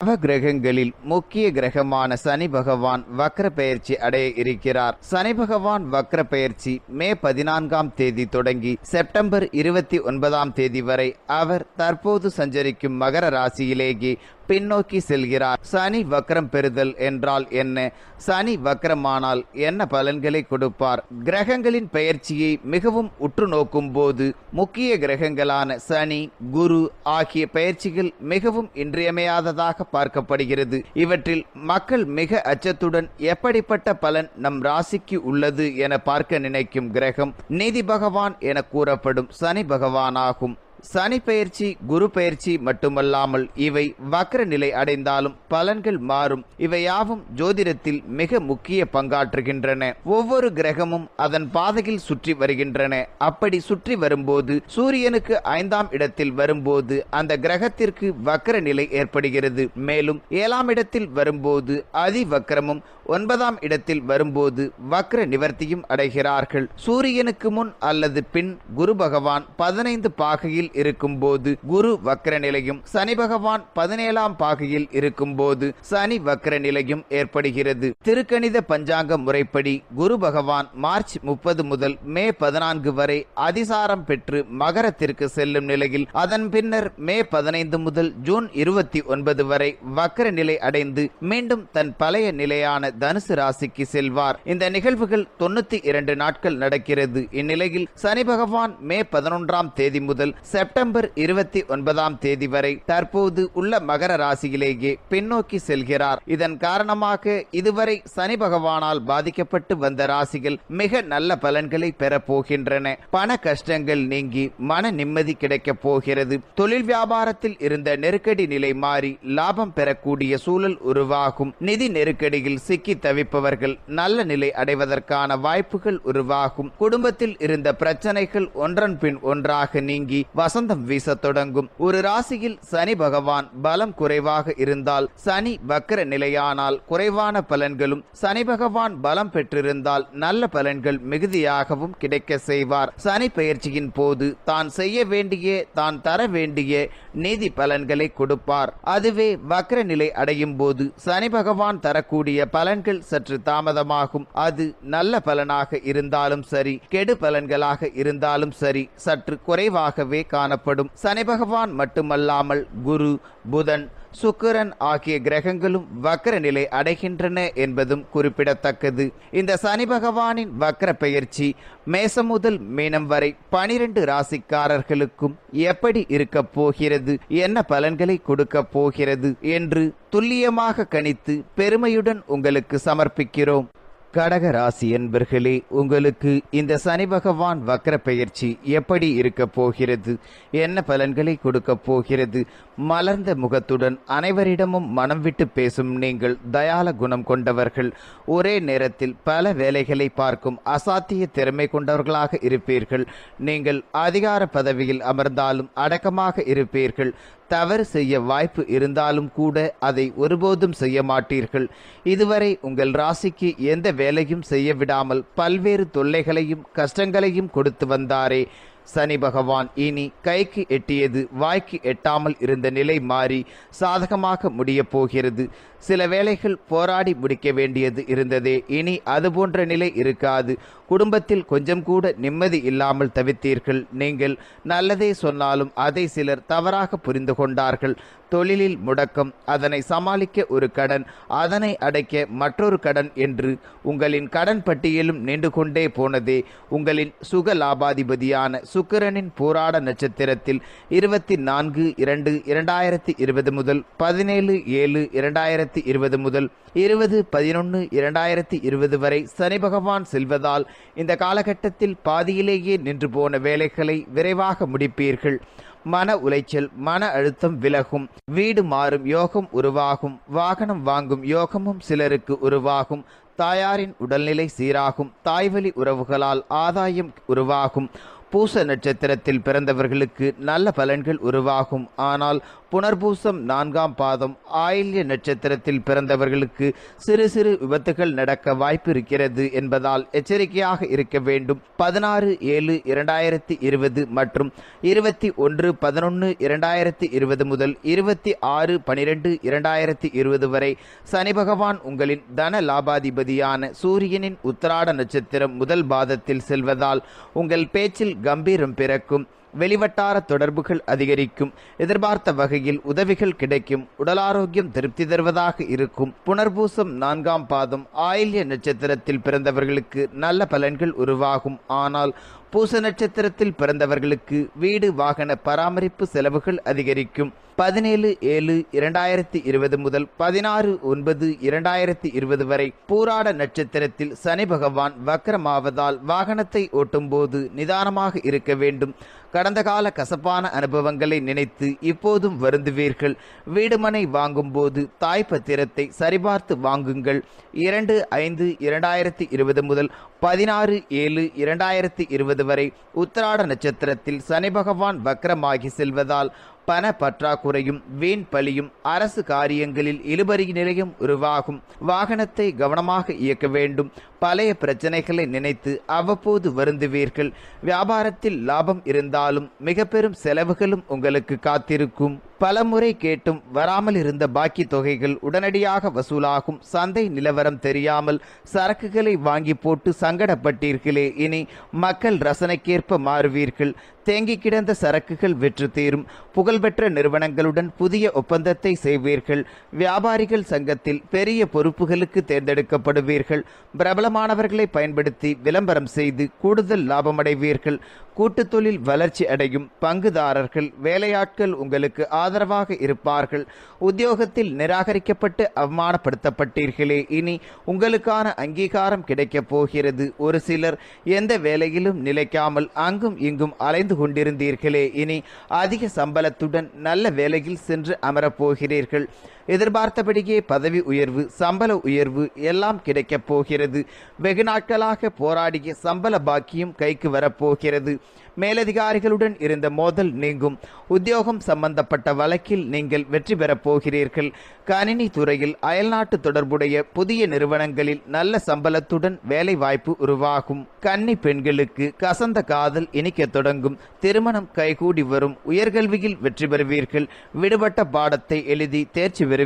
நவகிரகங்களில் முக்கிய கிரகமான சனி பகவான் வக்ர பெயர்ச்சி அடைய இருக்கிறார். சனி பகவான் வக்ர பெயர்ச்சி மே பதினான்காம் தேதி தொடங்கி செப்டம்பர் இருபத்தி ஒன்பதாம் தேதி வரை அவர் தற்போது சஞ்சரிக்கும் மகர ராசியிலேயே பின்னோக்கி செல்கிறார். சனி வக்ரம் பெறுதல் என்றால் என்ன? சனி வக்ரமானால் என்ன பலன்களை கொடுப்பார்? கிரகங்களின் பெயர்ச்சியை மிகவும் உற்று நோக்கும் போது முக்கிய கிரகங்களான சனி குரு ஆகிய பெயர்ச்சிகள் மிகவும் இன்றியமையாததாக பார்க்கப்படுகிறது. இவற்றில் மக்கள் மிக அச்சத்துடன் எப்படிப்பட்ட பலன் நம் ராசிக்கு உள்ளது என பார்க்க நினைக்கும் கிரகம் நீதி பகவான் என கூறப்படும் சனி பகவானாகும். சனி பெயர்ச்சி குரு பெயர்ச்சி மட்டுமல்லாமல் இவை வக்ர நிலை அடைந்தாலும் பலன்கள் மாறும். இவையாவும் ஜோதிடத்தில் மிக முக்கிய பங்காற்றுகின்றன. ஒவ்வொரு கிரகமும் அதன் பாதையில் சுற்றி வருகின்றன. அப்படி சுற்றி வரும்போது சூரியனுக்கு ஐந்தாம் இடத்தில் வரும்போது அந்த கிரகத்திற்கு வக்ர நிலை ஏற்படுகிறது. மேலும் ஏழாம் இடத்தில் வரும்போது அதி வக்ரமும் ஒன்பதாம் இடத்தில் வரும்போது வக்ர நிவர்த்தியும் அடைகிறார்கள். சூரியனுக்கு முன் அல்லது பின் குரு பகவான் பதினைந்து பாகையில் இருக்கும்போது குரு வக்ர நிலையும் சனி பகவான் பதினேழாம் பாகையில் இருக்கும்போது சனி வக்ர நிலையும் ஏற்படுகிறது. திருக்கணித பஞ்சாங்க முறைப்படி குரு பகவான் மார்ச் முப்பது முதல் மே பதினான்கு வரை அதிசாரம் பெற்று மகரத்திற்கு செல்லும் நிலையில் அதன் பின்னர் மே பதினைந்து முதல் ஜூன் இருபத்தி ஒன்பது வரை வக்ர நிலை அடைந்து மீண்டும் தன் பழைய நிலையான தனுசு ராசிக்கு செல்வார். இந்த நிகழ்வுகள் தொண்ணூத்தி இரண்டு நாட்கள் நடக்கிறது. இந்நிலையில் சனி பகவான் மே பதினொன்றாம் தேதி முதல் செப்டம்பர் இருபத்தி ஒன்பதாம் தேதி வரை தற்போது உள்ள மகர ராசியிலேயே பின்னோக்கி செல்கிறார். இதன் காரணமாக இதுவரை சனி பகவானால் பாதிக்கப்பட்டு வந்த ராசிகள் மிக நல்ல பலன்களை பெறப்போகின்றன பண கஷ்டங்கள் நீங்கி மன நிம்மதி கிடைக்கப் போகிறது. தொழில் வியாபாரத்தில் இருந்த நெருக்கடி நிலை மாறி லாபம் பெறக்கூடிய சூழல் உருவாகும். நிதி நெருக்கடியில் சிக்கி சிக்கி தவிப்பவர்கள் நல்ல நிலை அடைவதற்கான வாய்ப்புகள் உருவாகும். குடும்பத்தில் இருந்த பிரச்சனைகள் ஒன்றன் பின் ஒன்றாக நீங்கி வசந்தம் வீச தொடங்கும். ஒரு ராசியில் சனி பகவான் பலம் குறைவாக இருந்தால் சனி வக்கர நிலையானால் குறைவான பலன்களும் சனி பகவான் பலம் பெற்றிருந்தால் நல்ல பலன்கள் மிகுதியாகவும் கிடைக்க செய்வார். சனி பெயர்ச்சியின் போது தான் செய்ய வேண்டிய தான் தர வேண்டிய நீதி பலன்களை கொடுப்பார். அதுவே வக்ர நிலை அடையும் போது சனி பகவான் தரக்கூடிய பலன் பலன்கள் சற்று தாமதமாகும். அது நல்ல பலனாக இருந்தாலும் சரி கெடு பலன்களாக இருந்தாலும் சரி சற்று குறைவாகவே காணப்படும். சனி பகவான் மட்டுமல்லாமல் குரு புதன் சுக்கிரன் ஆகிய கிரகங்களும் வக்கர நிலை அடைகின்றன என்பதும் குறிப்பிடத்தக்கது. இந்த சனி பகவானின் வக்கர பெயர்ச்சி மேசம் முதல் மீனம் வரை பனிரெண்டு ராசிக்காரர்களுக்கும் எப்படி இருக்கப் போகிறது என்ன பலன்களை கொடுக்கப் போகிறது என்று துல்லியமாக கணித்து பெருமையுடன் உங்களுக்கு சமர்ப்பிக்கிறோம். கடக ராசி என்பர்களே உங்களுக்கு இந்த சனி பகவான் வக்ர பெயர்ச்சி எப்படி இருக்க போகிறது? என்ன பலன்களை கொடுக்க போகிறது? மலர்ந்த முகத்துடன் அனைவரிடமும் மனம் விட்டு பேசும் நீங்கள் தயால குணம் கொண்டவர்கள். ஒரே நேரத்தில் பல வேலைகளை பார்க்கும் அசாத்திய திறமை கொண்டவர்களாக இருப்பீர்கள். நீங்கள் அதிகார பதவியில் அமர்ந்தாலும் அடக்கமாக இருப்பீர்கள். தவறு செய்ய வாய்ப்பு இருந்தாலும் கூட அதை ஒருபோதும் செய்ய மாட்டீர்கள். இதுவரை உங்கள் ராசிக்கு எந்த வேலையும் செய்ய விடாமல் பல்வேறு தொல்லைகளையும் கஷ்டங்களையும் கொடுத்து வந்தாரே. சனி பகவான் இனி கைக்கு எட்டியது வாய்க்கு எட்டாமல் இருந்த நிலை மாறி சாதகமாக முடியப் போகிறது. சில வேளைகள் போராடி முடிக்க வேண்டியது இருந்ததே இனி அதுபோன்ற நிலை இருக்காது. குடும்பத்தில் கொஞ்சம் கூட நிம்மதி இல்லாமல் தவித்தீர்கள். நீங்கள் நல்லதே சொன்னாலும் அதை சிலர் தவறாக புரிந்து கொண்டார்கள். தொழிலில் முடக்கம் அதனை சமாளிக்க ஒரு கடன் அதனை அடைக்க மற்றொரு கடன் என்று உங்களின் கடன் பட்டியலும் நின்று கொண்டே போனதே உங்களின் சுக லாபாதிபதியான சுக்கிரனின் போராட நட்சத்திரத்தில் இருபத்தி நான்கு இரண்டு இரண்டாயிரத்தி இருபது முதல் பதினேழு ஏழு இரண்டாயிரத்தி இருபது முதல் இருபது பதினொன்று இரண்டாயிரத்தி இருபது வரை சனி பகவான் செல்வதால் இந்த காலகட்டத்தில் பாதியிலேயே நின்று போன வேலைகளை விரைவாக முடிப்பீர்கள். மன உளைச்சல் மன அழுத்தம் விலகும். வீடு மாறும் யோகம் உருவாகும். வாகனம் வாங்கும் யோகமும் சிலருக்கு உருவாகும். தாயாரின் உடல்நிலை சீராகும். தாய்வழி உறவுகளால் ஆதாயம் உருவாகும். பூச நட்சத்திரத்தில் பிறந்தவர்களுக்கு நல்ல பலன்கள் உருவாகும். ஆனால் புனர்பூசம் நான்காம் பாதம் ஆயில்ய நட்சத்திரத்தில் பிறந்தவர்களுக்கு சிறு சிறு விபத்துகள் நடக்க வாய்ப்பு இருக்கிறது என்பதால் எச்சரிக்கையாக இருக்க வேண்டும். பதினாறு ஏழு இரண்டாயிரத்தி இருபது மற்றும் இருபத்தி ஒன்று பதினொன்று இரண்டாயிரத்தி இருபது முதல் இருபத்தி ஆறு பனிரெண்டு இரண்டாயிரத்தி இருபது வரை சனி பகவான் உங்களின் தன லாபாதிபதியான சூரியனின் உத்திராட நட்சத்திரம் முதல் பாதத்தில் செல்வதால் உங்கள் பேச்சில் கம்பீரம் பிறக்கும். வெளிவட்டார தொடர்புகள் அதிகரிக்கும். எதிர்பார்த்த வகையில் உதவிகள் கிடைக்கும். உடலாரோக்கியம் திருப்தி தருவதாக இருக்கும். புனர்பூசம் நான்காம் பாதம். ஆயில்ய நட்சத்திரத்தில் பிறந்தவர்களுக்கு நல்ல பலன்கள் உருவாகும். ஆனால் பூச நட்சத்திரத்தில் பிறந்தவர்களுக்கு வீடு வாகன பராமரிப்பு செலவுகள் அதிகரிக்கும். பதினேழு ஏழு இரண்டாயிரத்தி இருபது முதல் பதினாறு ஒன்பது இரண்டாயிரத்தி இருபது வரை பூராட நட்சத்திரத்தில் சனி பகவான் வக்கரமாவதால் வாகனத்தை ஓட்டும்போது நிதானமாக இருக்க வேண்டும். கடந்த கால கசப்பான அனுபவங்களை நினைத்து இப்போதும் வருந்துவீர்கள். வீடுமனை வாங்கும்போது தாய் பத்திரத்தை சரிபார்த்து வாங்குங்கள். இரண்டு ஐந்து இரண்டாயிரத்தி இருபது முதல் பதினாறு ஏழு இரண்டாயிரத்தி இருபது வரை உத்தராட நட்சத்திரத்தில் சனி பகவான் வக்ரமாகி செல்வதால் பண பற்றாக்குறையும் வீண் பலியும் அரசு காரியங்களில் இழுபறி நிலையும் உருவாகும். வாகனத்தை கவனமாக இயக்க வேண்டும். பழைய பிரச்சனைகளை நினைத்து அவ்வப்போது வருந்துவீர்கள். வியாபாரத்தில் லாபம் இருந்தாலும் மிக பெரும் செலவுகளும் உங்களுக்கு காத்திருக்கும். பலமுறை கேட்டும் வராமல் இருந்த பாக்கி தொகைகள் உடனடியாக வசூலாகும். சந்தை நிலவரம் தெரியாமல் சரக்குகளை வாங்கி போட்டு சங்கடப்பட்டீர்களே இனி மக்கள் ரசனைக்கேற்ப மாறுவீர்கள். தேங்கி கிடந்த சரக்குகள் வெற்று தீரும். புகழ்பெற்ற நிறுவனங்களுடன் புதிய ஒப்பந்தத்தை செய்வீர்கள். வியாபாரிகள் சங்கத்தில் பெரிய பொறுப்புகளுக்கு தேர்ந்தெடுக்கப்படுவீர்கள். பிரபலமானவர்களை பயன்படுத்தி விளம்பரம் செய்து கூடுதல் லாபமடைவீர்கள். கூட்டுத்தொழில் வளர்ச்சி அடையும் பங்குதாரர்கள் வேலையாட்கள் உங்களுக்கு ஆதரவாக இருப்பார்கள். உத்தியோகத்தில் நிராகரிக்கப்பட்டு அவமானப்படுத்தப்பட்டீர்களே. இனி உங்களுக்கான அங்கீகாரம் கிடைக்கப் போகிறது. ஒரு சிலர் எந்த வேலையிலும் நிலைக்காமல் அங்கும் இங்கும் அலைந்து கொண்டிருந்தீர்களே. இனி அதிக சம்பளத்துடன் நல்ல வேலையில் சென்று அமரப்போகிறீர்கள் எதிர்பார்த்தபடியே பதவி உயர்வு சம்பள உயர்வு எல்லாம் கிடைக்கப் போகிறது. வெகு நாட்களாக போராடிய சம்பள பாக்கியம் கைக்கு வரப்போகிறது மேலதிகாரிகளுடன் இருந்த மோதல் நீங்கும். உத்தியோகம் சம்பந்தப்பட்ட வழக்கில் நீங்கள் வெற்றி பெறப் போகிறீர்கள். கணினி துறையில் அயல்நாட்டு தொடர்புடைய புதிய நிறுவனங்களில் நல்ல சம்பளத்துடன் வேலை வாய்ப்பு உருவாகும். கன்னி பெண்களுக்கு கசந்த காதல் இனிக்க தொடங்கும். திருமணம் கைகூடி வரும். உயர்கல்வியில் வெற்றி பெறுவீர்கள். விடுபட்ட பாடத்தை எழுதி தேர்ச்சி பெறுவீர்கள்.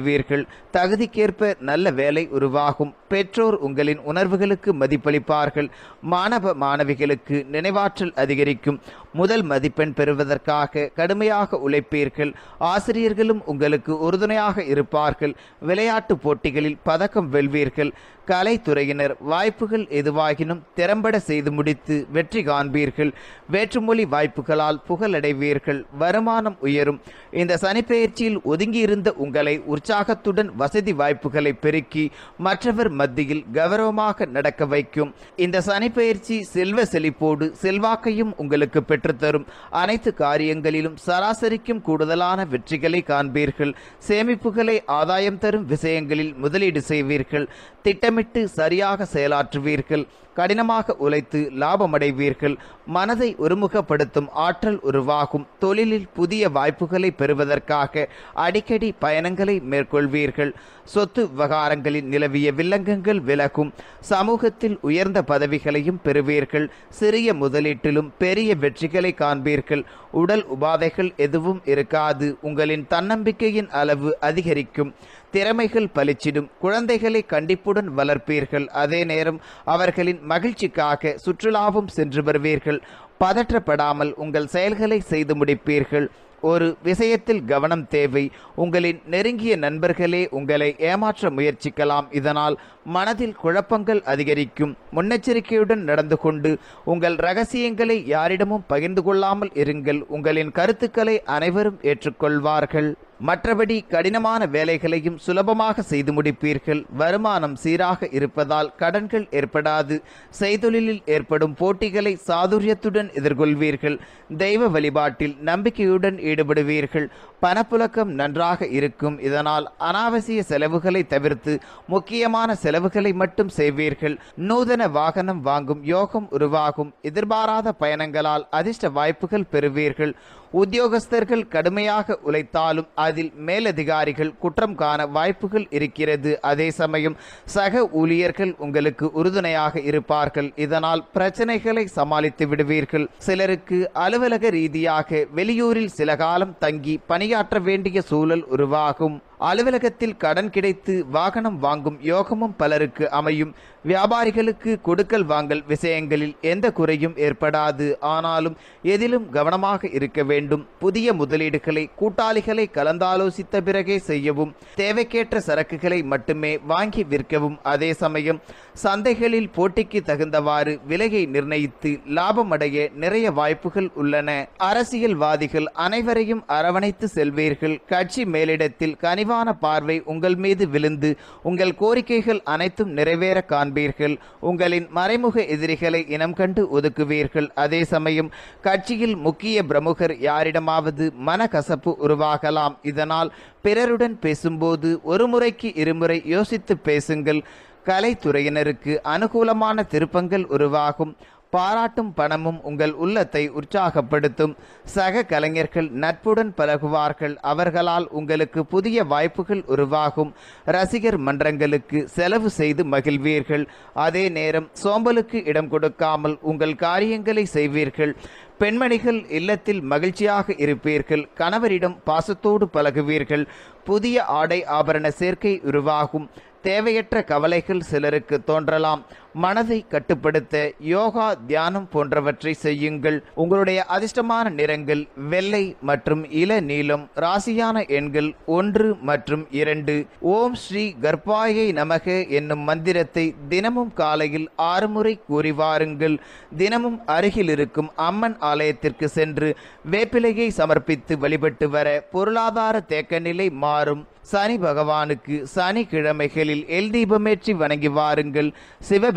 தகுதிக்கேற்ப நல்ல வேலை உருவாகும். பெற்றோர் உங்களின் உணர்வுகளுக்கு மதிப்பளிப்பார்கள். மாணவ மாணவிகளுக்கு நினைவாற்றல் அதிகரிக்கும். முதல் மதிப்பெண் பெறுவதற்காக கடுமையாக உழைப்பீர்கள். ஆசிரியர்களும் உங்களுக்கு உறுதுணையாக இருப்பார்கள். விளையாட்டு போட்டிகளில் பதக்கம் வெல்வீர்கள். கலைத்துறையினர் வாய்ப்புகள் எதுவாகினும் திறம்பட செய்து முடித்து வெற்றி காண்பீர்கள். வேற்றுமொழி வாய்ப்புகளால் புகழடைவீர்கள். வருமானம் உயரும். இந்த சனிப்பெயர்ச்சியில் ஒதுங்கியிருந்த உங்களை உற்சாகத்துடன் வசதி வாய்ப்புகளை பெருக்கி மற்றவர் மத்தியில் கௌரவமாக நடக்க வைக்கும். இந்த சனிப்பெயர்ச்சி செல்வ செழிப்போடு செல்வாக்கையும் உங்களுக்கு பெற்று பெற்றுத்தரும் அனைத்து காரியங்களிலும் சராசரிக்கும் கூடுதலான வெற்றிகளை காண்பீர்கள். சேமிப்புகளை ஆதாயம் தரும் விஷயங்களில் முதலீடு செய்வீர்கள். திட்டமிட்டு சரியாக செயலாற்றுவீர்கள். கடினமாக உழைத்து லாபமடைவீர்கள். மனதை ஒருமுகப்படுத்தும் ஆற்றல் உருவாகும். தொழிலில் புதிய வாய்ப்புகளை பெறுவதற்காக அடிக்கடி பயணங்களை மேற்கொள்வீர்கள். சொத்து விவகாரங்களில் நிலவிய வில்லங்கங்கள் விலகும். சமூகத்தில் உயர்ந்த பதவிகளையும் பெறுவீர்கள். சிறிய முதலீட்டிலும் பெரிய வெற்றிகள் காண்பீர்கள். உடல் உபாதைகள் எதுவும் இருக்காது. உங்களின் தன்னம்பிக்கையின் அளவு அதிகரிக்கும். திறமைகள் பளிச்சிடும். குழந்தைகளை கண்டிப்புடன் வளர்ப்பீர்கள். அதே நேரம் அவர்களின் மகிழ்ச்சிக்காக சுற்றுலாவும் சென்று வருவீர்கள். பதற்றப்படாமல் உங்கள் செயல்களை செய்து முடிப்பீர்கள். ஒரு விஷயத்தில் கவனம் தேவை. உங்களின் நெருங்கிய நண்பர்களே உங்களை ஏமாற்ற முயற்சிக்கலாம். இதனால் மனதில் குழப்பங்கள் அதிகரிக்கும். முன்னெச்சரிக்கையுடன் நடந்து கொண்டு உங்கள் ரகசியங்களை யாரிடமும் பகிர்ந்து கொள்ளாமல் இருங்கள். உங்களின் கருத்துக்களை அனைவரும் ஏற்றுக்கொள்வார்கள். மற்றபடி கடினமான வேலைகளையும் சுலபமாக செய்து முடிப்பீர்கள். வருமானம் சீராக இருப்பதால் கடன்கள் ஏற்படாது. செய்தொழிலில் ஏற்படும் போட்டிகளை சாதுரியத்துடன் எதிர்கொள்வீர்கள். தெய்வ வழிபாட்டில் நம்பிக்கையுடன் ஈடுபடுவீர்கள். பணப்புழக்கம் நன்றாக இருக்கும். இதனால் அனாவசிய செலவுகளை தவிர்த்து முக்கியமான செலவுகளை மட்டும் செய்வீர்கள். நூதன வாகனம் வாங்கும் யோகம் உருவாகும். எதிர்பாராத பயணங்களால் அதிர்ஷ்ட வாய்ப்புகள் பெறுவீர்கள். உத்தியோகஸ்தர்கள் கடுமையாக உழைத்தாலும் அதில் மேலதிகாரிகள் குற்றம் காண வாய்ப்புகள் இருக்கிறது. அதே சமயம் சக ஊழியர்கள் உங்களுக்கு உறுதுணையாக இருப்பார்கள். இதனால் பிரச்சனைகளை சமாளித்து விடுவீர்கள். சிலருக்கு அலுவலக ரீதியாக வெளியூரில் சில காலம் தங்கி பணியாற்ற வேண்டிய சூழல் உருவாகும். அலுவலகத்தில் கடன் கிடைத்து வாகனம் வாங்கும் யோகமும் பலருக்கு அமையும். வியாபாரிகளுக்கு கொடுக்கல் வாங்கல் விஷயங்களில் எந்த குறையும் ஏற்படாது. ஆனாலும் எதிலும் கவனமாக இருக்க வேண்டும். புதிய முதலீடுகளை கூட்டாளிகளை கலந்தாலோசித்த பிறகே செய்யவும் தேவைக்கேற்ற சரக்குகளை மட்டுமே வாங்கி விற்கவும். அதே சமயம் சந்தைகளில் போட்டிக்கு தகுந்தவாறு விலையை நிர்ணயித்து லாபம் அடைய நிறைய வாய்ப்புகள் உள்ளன. அரசியல்வாதிகள் அனைவரையும் அரவணைத்து செல்வீர்கள். கட்சி மேலிடத்தில் கனிவான பார்வை உங்கள் மீது விழுந்து உங்கள் கோரிக்கைகள் அனைத்தும் நிறைவேற காண்பீர்கள். உங்களின் மறைமுக எதிரிகளை இனம் கண்டு ஒதுக்குவீர்கள். அதே சமயம் கட்சியில் முக்கிய பிரமுகர் யாரிடமாவது மனக்கசப்பு உருவாகலாம். இதனால் பிறருடன் பேசும்போது ஒரு முறைக்கு இருமுறை யோசித்து பேசுங்கள். கலைத்துறையினருக்கு அனுகூலமான திருப்பங்கள் உருவாகும். பாராட்டும் பணமும் உங்கள் உள்ளத்தை உற்சாகப்படுத்தும். சக கலைஞர்கள் நட்புடன் பழகுவார்கள். அவர்களால் உங்களுக்கு புதிய வாய்ப்புகள் உருவாகும். ரசிகர் மன்றங்களுக்கு செலவு செய்து மகிழ்வீர்கள். அதே நேரம் சோம்பலுக்கு இடம் கொடுக்காமல் உங்கள் காரியங்களை செய்வீர்கள். பெண்மணிகள் இல்லத்தில் மகிழ்ச்சியாக இருப்பீர்கள். கணவரிடம் பாசத்தோடு பழகுவீர்கள். புதிய ஆடை ஆபரண சேர்க்கை உருவாகும். தேவையற்ற கவலைகள் சிலருக்கு தோன்றலாம். மனதை கட்டுப்படுத்த யோகா தியானம் போன்றவற்றை செய்யுங்கள். உங்களுடைய அதிர்ஷ்டமான நிறங்கள் வெள்ளை மற்றும் இள நீலம் ராசியான எண்கள் ஒன்று மற்றும் இரண்டு. ஓம் ஸ்ரீ கர்ப்பாயை நமக என்னும் மந்திரத்தை தினமும் காலையில் ஆறு முறை கூறி வாருங்கள். தினமும் அருகில் இருக்கும் அம்மன் ஆலயத்திற்கு சென்று வேப்பிலையை சமர்ப்பித்து வழிபட்டு வர பொருளாதார தேக்க நிலை மாறும். சனி பகவானுக்கு சனிக்கிழமைகளில் எல் தீபமேற்றி வணங்கி வாருங்கள்.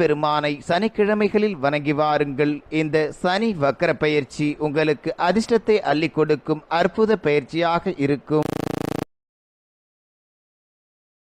பெருமானை சனிக்கிழமைகளில் வணங்கி வாருங்கள். இந்த சனி வக்கர பயிற்சி உங்களுக்கு அதிர்ஷ்டத்தை அள்ளி கொடுக்கும் அற்புத பயிற்சியாக இருக்கும்.